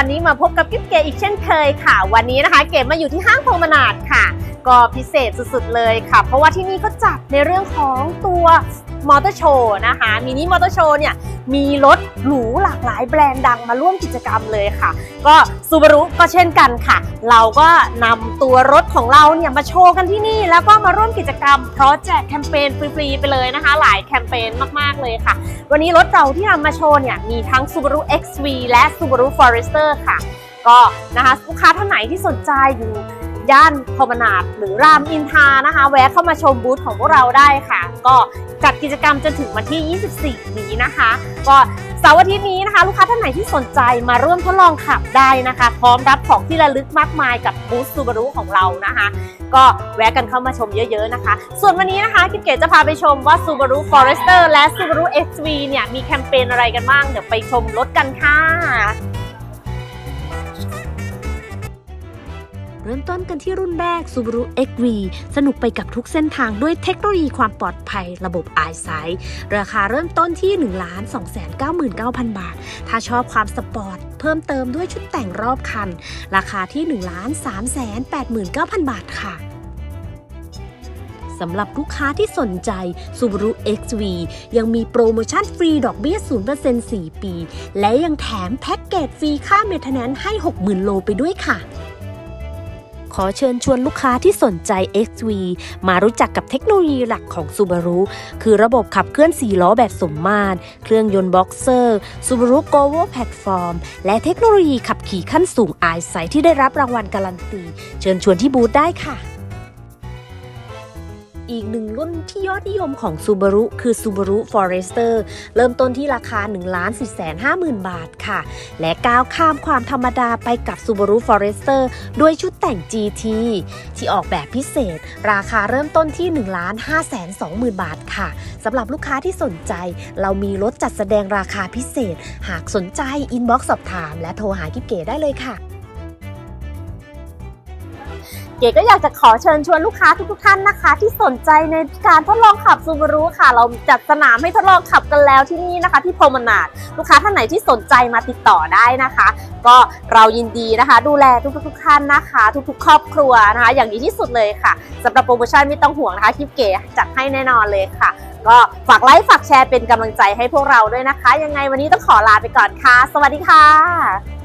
ันนี้มาพบกับกิ๊บเก๋อีกเช่นเคยค่ะ วันนี้นะคะ เก๋มาอยู่ที่ห้างโพมนาดค่ะ ก็พิเศษสุดๆเลยค่ะ เพราะว่าที่นี่ก็จัดในเรื่องของตัวมอเตอร์โชว์นะคะมินิมอเตอร์โชว์เนี่ยมีรถหรูหลากหลายแบรนด์ดังมาร่วมกิจกรรมเลยค่ะ ก็ซูบารุก็เช่นกันค่ะ เราก็นำตัวรถของเราเนี่ยมาโชว์กันที่นี่ แล้วก็มาร่วมกิจกรรมเพราะแจกแคมเปญฟรีๆไปเลยนะคะ หลายแคมเปญมากๆเลยค่ะ วันนี้รถเราที่นำมาโชว์เนี่ยมีทั้ง Subaru XV และ Subaru Forester ค่ะ ก็นะคะลูกค้าท่านไหนที่สนใจอยู่ ย่านพมนาดหรือรามอินทานะคะ แวะเข้ามาชมบูธของพวกเราได้ค่ะ ก็จัดกิจกรรมจนถึงวันที่ 24 นี้นะคะ ก็เสาร์อาทิตย์นี้นะคะ ลูกค้าท่านไหนที่สนใจมาร่วมทดลองขับได้นะคะ พร้อมรับของที่ระลึกมากมายกับบูธซูบารุของเรานะคะ ก็แวะกันเข้ามาชมเยอะๆนะคะ ส่วนวันนี้นะคะกิบเก๋จะพาไปชมว่า Subaru Forester และ Subaru XV เนี่ยมีแคมเปญอะไรกันบ้าง เดี๋ยวไปชมรถกันค่ะ เริ่มต้นกันที่รุ่นแรก Subaru XV สนุกไปกับทุกเส้นทางด้วยเทคโนโลยีความปลอดภัยระบบ EyeSight ราคาเริ่มต้นที่ 1 2 9 9 0 0 0 บาท ถ้าชอบความสปอร์ต เพิ่มเติมด้วยชุดแต่งรอบคัน ราคาที่ 1 3 8 9 0 0 0 บาทค่ะสำหรับลูกค้าที่สนใจ Subaru XV ยังมีโปรโมชั่นฟรีดอกเบี้ย 0% 4 ปี และยังแถมแพ็กเกจฟรีค่าเมทนแนนให้ 60,000 โลไปด้วยค่ะ ขอเชิญชวนลูกค้าที่สนใจ XV มารู้จักกับเทคโนโลยีหลักของ Subaru คือระบบขับเคลื่อน 4 ล้อแบบสมมาตร เครื่องยนต์บ็อกเซอร์ Subaru Govo Platform และเทคโนโลยีขับขี่ขั้นสูง i s i g h t ที่ได้รับรางวัลการันตี เชิญชวนที่บูธได้ค่ะ อีกหนึ่งรุ่นที่ยอดนิยมของ Subaru คือ Subaru Forester เริ่มต้นที่ราคา 1 4 5 0 0 0 0 บาทค่ะ และก้าวข้ามความธรรมดาไปกับ Subaru Forester ด้วยชุดแต่ง GT ที่ออกแบบพิเศษ ราคาเริ่มต้นที่ 1 5 2 0 0 0 0 บาทค่ะสำหรับลูกค้าที่สนใจ เรามีรถจัดแสดงราคาพิเศษ หากสนใจอินบ็อกซ์สอบถาม และโทรหากิบเก๋ได้เลยค่ะ เก๋ก็อยากจะขอเชิญชวนลูกค้าทุกๆท่านนะคะ ที่สนใจในการทดลองขับซูบารุค่ะ เราจัดสนามให้ทดลองขับกันแล้วที่นี่นะคะ ที่โพมนาดลูกค้าท่านไหนที่สนใจมาติดต่อได้นะคะ ก็เรายินดีนะคะ ดูแลทุกๆท่านนะคะ ทุกๆ ครอบครัวนะคะ อย่างดีที่สุดเลยค่ะสำหรับโปรโมชั่นไม่ต้องห่วงนะคะคลิปเก๋จัดให้แน่นอนเลยค่ะ ก็ฝากไลค์ฝากแชร์เป็นกำลังใจให้พวกเราด้วยนะคะ ยังไงวันนี้ต้องขอลาไปก่อนค่ะ สวัสดีค่ะ